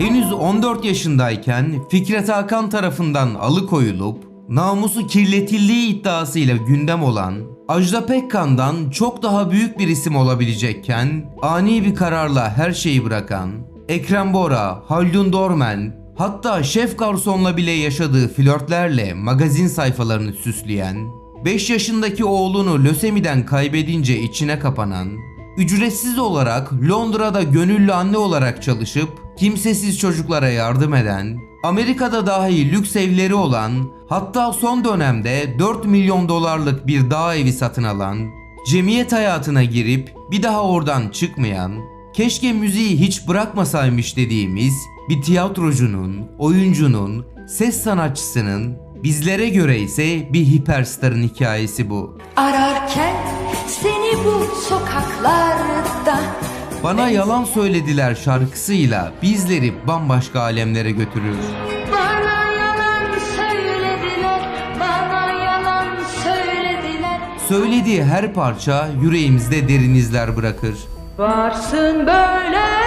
Henüz 14 yaşındayken Fikret Hakan tarafından alıkoyulup namusu kirletildiği iddiasıyla gündem olan Ajda Pekkan'dan çok daha büyük bir isim olabilecekken ani bir kararla her şeyi bırakan Ekrem Bora, Haldun Dormen, hatta şef garsonla bile yaşadığı flörtlerle magazin sayfalarını süsleyen, 5 yaşındaki oğlunu lösemiden kaybedince içine kapanan, ücretsiz olarak Londra'da gönüllü anne olarak çalışıp kimsesiz çocuklara yardım eden, Amerika'da dahi lüks evleri olan, hatta son dönemde 4 milyon dolarlık bir dağ evi satın alan, cemiyet hayatına girip bir daha oradan çıkmayan, keşke müziği hiç bırakmasaymış dediğimiz bir tiyatrocunun, oyuncunun, ses sanatçısının, bizlere göre ise bir hiperstarın hikayesi bu. Ararken seni bu sokaklarda Bana yalan söylediler şarkısıyla bizleri bambaşka alemlere götürür. Bana yalan söylediler Bana yalan söylediler Söylediği her parça yüreğimizde derin izler bırakır. Varsın böyle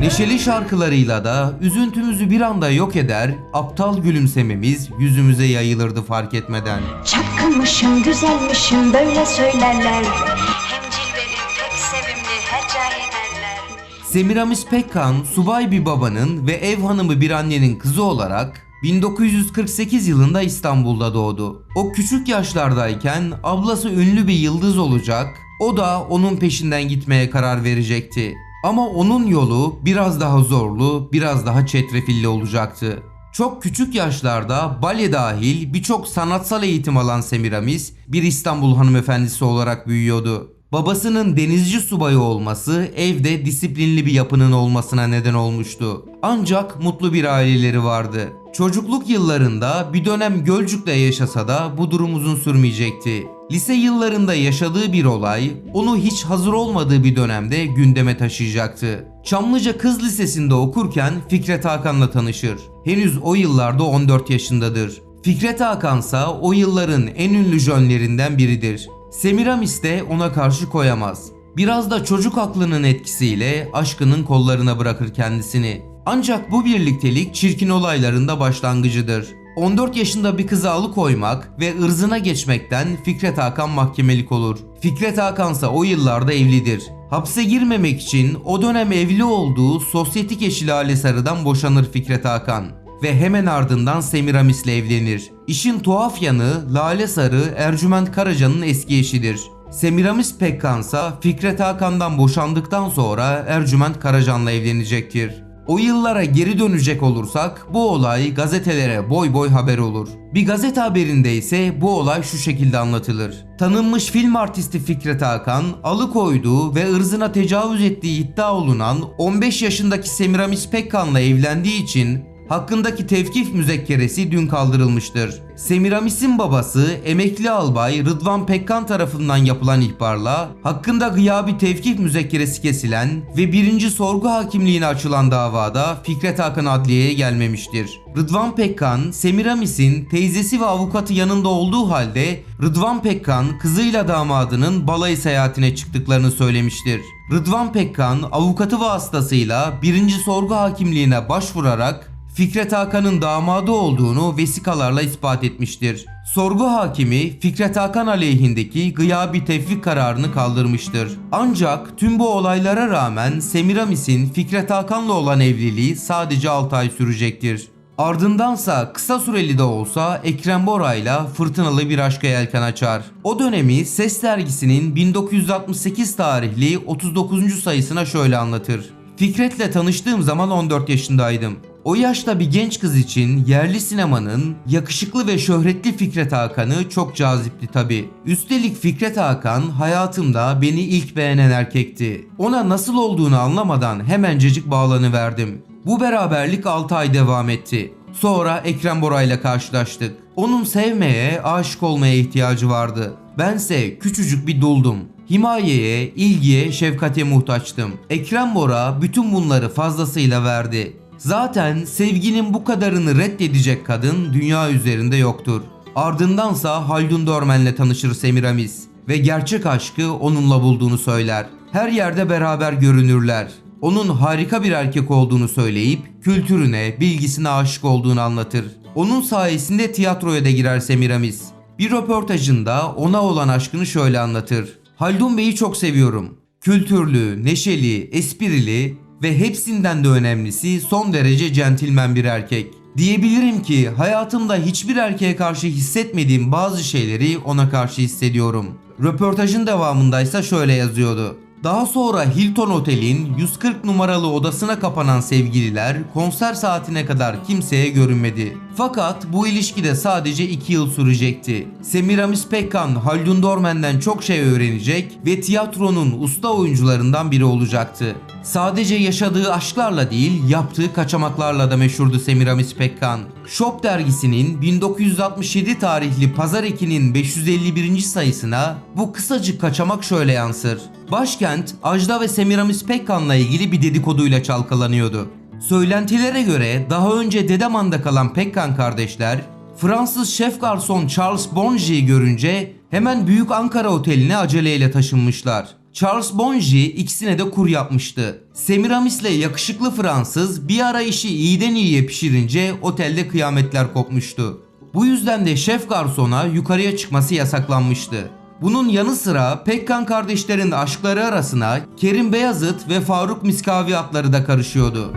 Neşeli şarkılarıyla da üzüntümüzü bir anda yok eder, aptal gülümsememiz yüzümüze yayılırdı fark etmeden. Çapkınmışım, güzelmişim böyle söylerler. Hem cilveli pek sevimli heca ederler. Semiramis Pekkan, subay bir babanın ve ev hanımı bir annenin kızı olarak 1948 yılında İstanbul'da doğdu. O küçük yaşlardayken ablası ünlü bir yıldız olacak, o da onun peşinden gitmeye karar verecekti. Ama onun yolu biraz daha zorlu, biraz daha çetrefilli olacaktı. Çok küçük yaşlarda bale dahil birçok sanatsal eğitim alan Semiramis bir İstanbul hanımefendisi olarak büyüyordu. Babasının denizci subayı olması evde disiplinli bir yapının olmasına neden olmuştu. Ancak mutlu bir aileleri vardı. Çocukluk yıllarında bir dönem Gölcük'te yaşasa da bu durum uzun sürmeyecekti. Lise yıllarında yaşadığı bir olay onu hiç hazır olmadığı bir dönemde gündeme taşıyacaktı. Çamlıca Kız Lisesi'nde okurken Fikret Hakan'la tanışır. Henüz o yıllarda 14 yaşındadır. Fikret Hakansa o yılların en ünlü jönlerinden biridir. Semiramis de ona karşı koyamaz. Biraz da çocuk aklının etkisiyle aşkının kollarına bırakır kendisini. Ancak bu birliktelik çirkin olaylarında başlangıcıdır. 14 yaşında bir kızı alıkoymak ve ırzına geçmekten Fikret Hakan mahkemelik olur. Fikret Hakansa o yıllarda evlidir. Hapse girmemek için o dönem evli olduğu sosyetik eşi Lale Sarı'dan boşanır Fikret Hakan ve hemen ardından Semiramis'le evlenir. İşin tuhaf yanı Lale Sarı Ercüment Karaca'nın eski eşidir. Semiramis Pekkansa Fikret Hakan'dan boşandıktan sonra Ercüment Karacan'la evlenecektir. O yıllara geri dönecek olursak bu olay gazetelere boy boy haber olur. Bir gazete haberinde ise bu olay şu şekilde anlatılır. Tanınmış film artisti Fikret Hakan alıkoyduğu ve ırzına tecavüz ettiği iddia olunan 15 yaşındaki Semiramis Pekkan'la evlendiği için hakkındaki tevkif müzekkeresi dün kaldırılmıştır. Semiramis'in babası emekli albay Rıdvan Pekkan tarafından yapılan ihbarla hakkında gıyabi tevkif müzekkeresi kesilen ve birinci sorgu hakimliğine açılan davada Fikret Hakan adliyeye gelmemiştir. Rıdvan Pekkan, Semiramis'in teyzesi ve avukatı yanında olduğu halde Rıdvan Pekkan kızıyla damadının balayı seyahatine çıktıklarını söylemiştir. Rıdvan Pekkan avukatı vasıtasıyla birinci sorgu hakimliğine başvurarak Fikret Hakan'ın damadı olduğunu vesikalarla ispat etmiştir. Sorgu hakimi Fikret Hakan aleyhindeki gıyabi tevfik kararını kaldırmıştır. Ancak tüm bu olaylara rağmen Semiramis'in Fikret Hakan'la olan evliliği sadece 6 ay sürecektir. Ardındansa kısa süreli de olsa Ekrem Bora'yla fırtınalı bir aşka yelken açar. O dönemi Ses dergisinin 1968 tarihli 39. sayısına şöyle anlatır. Fikret'le tanıştığım zaman 14 yaşındaydım. O yaşta bir genç kız için yerli sinemanın yakışıklı ve şöhretli Fikret Hakan'ı çok cazipti tabi. Üstelik Fikret Hakan hayatımda beni ilk beğenen erkekti. Ona nasıl olduğunu anlamadan hemencecik bağlanıverdim. Bu beraberlik 6 ay devam etti. Sonra Ekrem Bora ile karşılaştık. Onun sevmeye, aşık olmaya ihtiyacı vardı. Bense küçücük bir duldum. Himayeye, ilgiye, şefkate muhtaçtım. Ekrem Bora bütün bunları fazlasıyla verdi. Zaten sevginin bu kadarını reddedecek kadın dünya üzerinde yoktur. Ardındansa Haldun Dormen'le tanışır Semiramis ve gerçek aşkı onunla bulduğunu söyler. Her yerde beraber görünürler. Onun harika bir erkek olduğunu söyleyip kültürüne, bilgisine aşık olduğunu anlatır. Onun sayesinde tiyatroya da girer Semiramis. Bir röportajında ona olan aşkını şöyle anlatır. Haldun Bey'i çok seviyorum. Kültürlü, neşeli, esprili ve hepsinden de önemlisi son derece centilmen bir erkek. Diyebilirim ki hayatımda hiçbir erkeğe karşı hissetmediğim bazı şeyleri ona karşı hissediyorum. Röportajın devamındaysa şöyle yazıyordu. Daha sonra Hilton Otel'in 140 numaralı odasına kapanan sevgililer konser saatine kadar kimseye görünmedi. Fakat bu ilişki de sadece 2 yıl sürecekti. Semiramis Pekkan Haldun Dormen'den çok şey öğrenecek ve tiyatronun usta oyuncularından biri olacaktı. Sadece yaşadığı aşklarla değil, yaptığı kaçamaklarla da meşhurdu Semiramis Pekkan. Shop dergisinin 1967 tarihli Pazar Eki'nin 551. sayısına bu kısacık kaçamak şöyle yansır. Başkent, Ajda ve Semiramis Pekkan'la ilgili bir dedikoduyla çalkalanıyordu. Söylentilere göre daha önce Dedeman'da kalan Pekkan kardeşler, Fransız şef garson Charles Bonji'yi görünce hemen Büyük Ankara Oteli'ne aceleyle taşınmışlar. Charles Bonji ikisine de kur yapmıştı. Semiramis'le yakışıklı Fransız bir ara işi iyiden iyiye pişirince otelde kıyametler kopmuştu. Bu yüzden de şef garsona yukarıya çıkması yasaklanmıştı. Bunun yanı sıra Pekkan kardeşlerin aşkları arasına Kerim Beyazıt ve Faruk Miskavi adları da karışıyordu.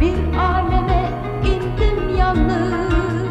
Bir yalnız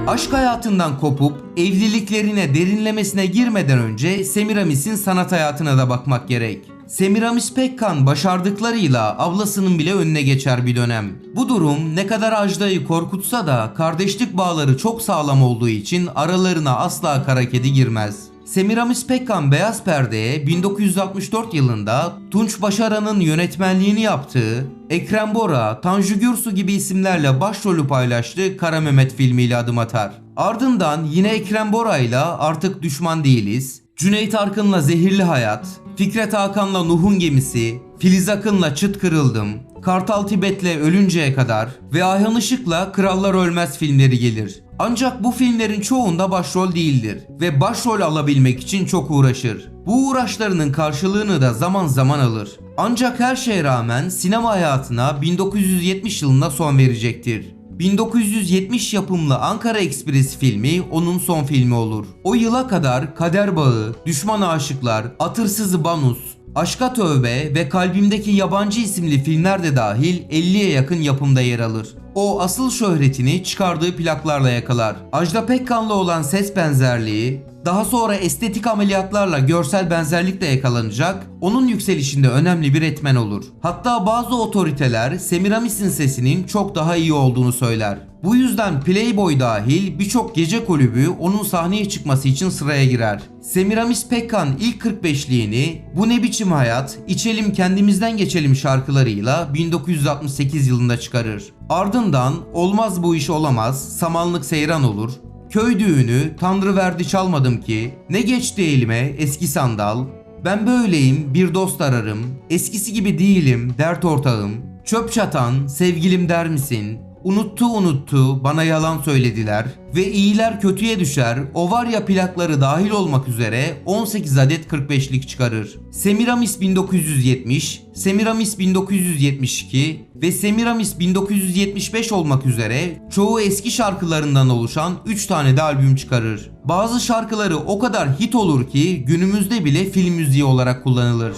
Aşk hayatından kopup evliliklerine derinlemesine girmeden önce Semiramis'in sanat hayatına da bakmak gerek. Semiramis Pekkan başardıklarıyla ablasının bile önüne geçer bir dönem. Bu durum ne kadar Ajda'yı korkutsa da kardeşlik bağları çok sağlam olduğu için aralarına asla kara kedi girmez. Semiramis Pekkan Beyaz Perde'ye 1964 yılında Tunç Başaran'ın yönetmenliğini yaptığı Ekrem Bora, Tanju Gürsu gibi isimlerle başrolü paylaştığı Kara Mehmet filmiyle adım atar. Ardından yine Ekrem Bora ile Artık Düşman Değiliz, Cüneyt Arkın'la Zehirli Hayat, Fikret Hakan'la Nuh'un Gemisi, Filiz Akın'la Çıt Kırıldım, Kartal Tibet'le Ölünceye Kadar ve Ayhan Işık'la Krallar Ölmez filmleri gelir. Ancak bu filmlerin çoğunda başrol değildir ve başrol alabilmek için çok uğraşır. Bu uğraşlarının karşılığını da zaman zaman alır. Ancak her şeye rağmen sinema hayatına 1970 yılında son verecektir. 1970 yapımlı Ankara Express filmi onun son filmi olur. O yıla kadar Kader Bağı, Düşman Aşıklar, Atırsızı Banus, Aşka Tövbe ve Kalbimdeki Yabancı isimli filmler de dahil 50'ye yakın yapımda yer alır. O asıl şöhretini çıkardığı plaklarla yakalar. Ajda Pekkan'la olan ses benzerliği, daha sonra estetik ameliyatlarla görsel benzerlikle yakalanacak, onun yükselişinde önemli bir etmen olur. Hatta bazı otoriteler Semiramis'in sesinin çok daha iyi olduğunu söyler. Bu yüzden Playboy dahil birçok gece kulübü onun sahneye çıkması için sıraya girer. Semiramis Pekkan ilk 45'liğini Bu Ne Biçim Hayat, İçelim Kendimizden Geçelim şarkılarıyla 1968 yılında çıkarır. Ardından Olmaz Bu İş Olamaz, Samanlık Seyran olur, Köy düğünü, Tanrı verdi çalmadım ki, ne geçti elime eski sandal, ben böyleyim bir dost ararım, eskisi gibi değilim dert ortağım, çöp çatan sevgilim der misin, unuttu unuttu bana yalan söylediler ve iyiler kötüye düşer o var ya plakları dahil olmak üzere 18 adet 45'lik çıkarır. Semiramis 1970, Semiramis 1972 ve Semiramis 1975 olmak üzere çoğu eski şarkılarından oluşan 3 tane de albüm çıkarır. Bazı şarkıları o kadar hit olur ki günümüzde bile film müziği olarak kullanılır.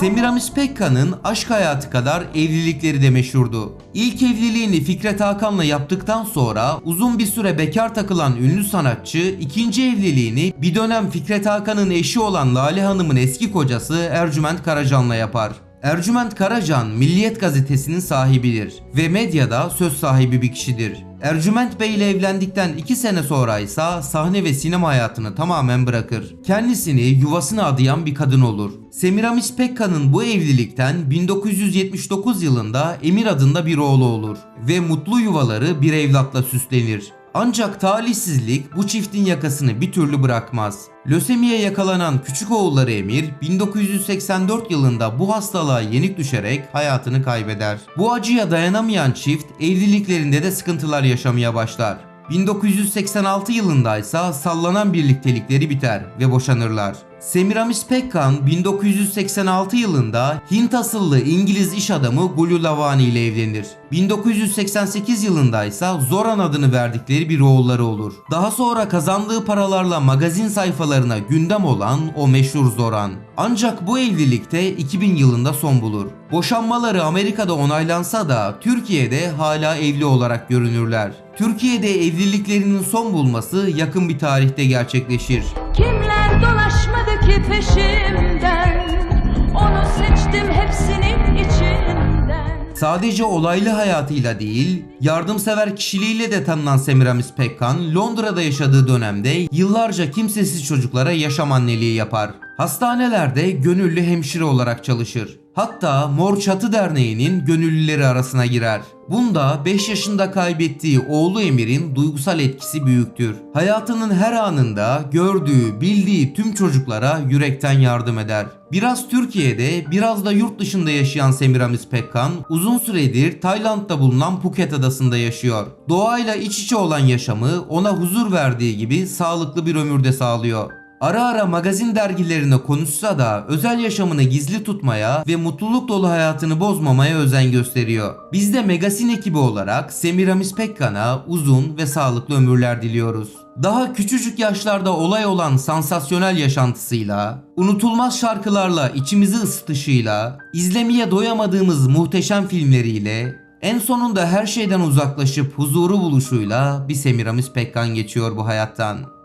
Semiramis Pekkan'ın aşk hayatı kadar evlilikleri de meşhurdu. İlk evliliğini Fikret Hakan'la yaptıktan sonra uzun bir süre bekar takılan ünlü sanatçı ikinci evliliğini bir dönem Fikret Hakan'ın eşi olan Lale Hanım'ın eski kocası Ercüment Karacan'la yapar. Ercüment Karacan Milliyet gazetesinin sahibidir ve medyada söz sahibi bir kişidir. Ercüment Bey ile evlendikten 2 sene sonra ise sahne ve sinema hayatını tamamen bırakır. Kendisini yuvasına adayan bir kadın olur. Semiramis Pekkan'ın bu evlilikten 1979 yılında Emir adında bir oğlu olur ve mutlu yuvaları bir evlatla süslenir. Ancak talihsizlik bu çiftin yakasını bir türlü bırakmaz. Lösemiye yakalanan küçük oğulları Emir 1984 yılında bu hastalığa yenik düşerek hayatını kaybeder. Bu acıya dayanamayan çift evliliklerinde de sıkıntılar yaşamaya başlar. 1986 yılında ise sallanan birliktelikleri biter ve boşanırlar. Semiramis Pekkan 1986 yılında Hint asıllı İngiliz iş adamı Gulu Lavani ile evlenir. 1988 yılında ise Zoran adını verdikleri bir oğulları olur. Daha sonra kazandığı paralarla magazin sayfalarına gündem olan o meşhur Zoran. Ancak bu evlilikte 2000 yılında son bulur. Boşanmaları Amerika'da onaylansa da Türkiye'de hala evli olarak görünürler. Türkiye'de evliliklerinin son bulması yakın bir tarihte gerçekleşir. Kimler dolaşmadı ki peşimden Onu seçtim hepsinin içinden Sadece olaylı hayatıyla değil, yardımsever kişiliğiyle de tanınan Semiramis Pekkan, Londra'da yaşadığı dönemde yıllarca kimsesiz çocuklara yaşam anneliği yapar. Hastanelerde gönüllü hemşire olarak çalışır. Hatta Mor Çatı Derneği'nin gönüllüleri arasına girer. Bunda 5 yaşında kaybettiği oğlu Emir'in duygusal etkisi büyüktür. Hayatının her anında gördüğü, bildiği tüm çocuklara yürekten yardım eder. Biraz Türkiye'de, biraz da yurt dışında yaşayan Semiramis Pekkan, uzun süredir Tayland'da bulunan Phuket adasında yaşıyor. Doğayla iç içe olan yaşamı ona huzur verdiği gibi sağlıklı bir ömür de sağlıyor. Ara ara magazin dergilerine konuşsa da özel yaşamını gizli tutmaya ve mutluluk dolu hayatını bozmamaya özen gösteriyor. Biz de Magazin ekibi olarak Semiramis Pekkan'a uzun ve sağlıklı ömürler diliyoruz. Daha küçücük yaşlarda olay olan sansasyonel yaşantısıyla, unutulmaz şarkılarla içimizi ısıtışıyla, izlemeye doyamadığımız muhteşem filmleriyle, en sonunda her şeyden uzaklaşıp huzuru buluşuyla bir Semiramis Pekkan geçiyor bu hayattan.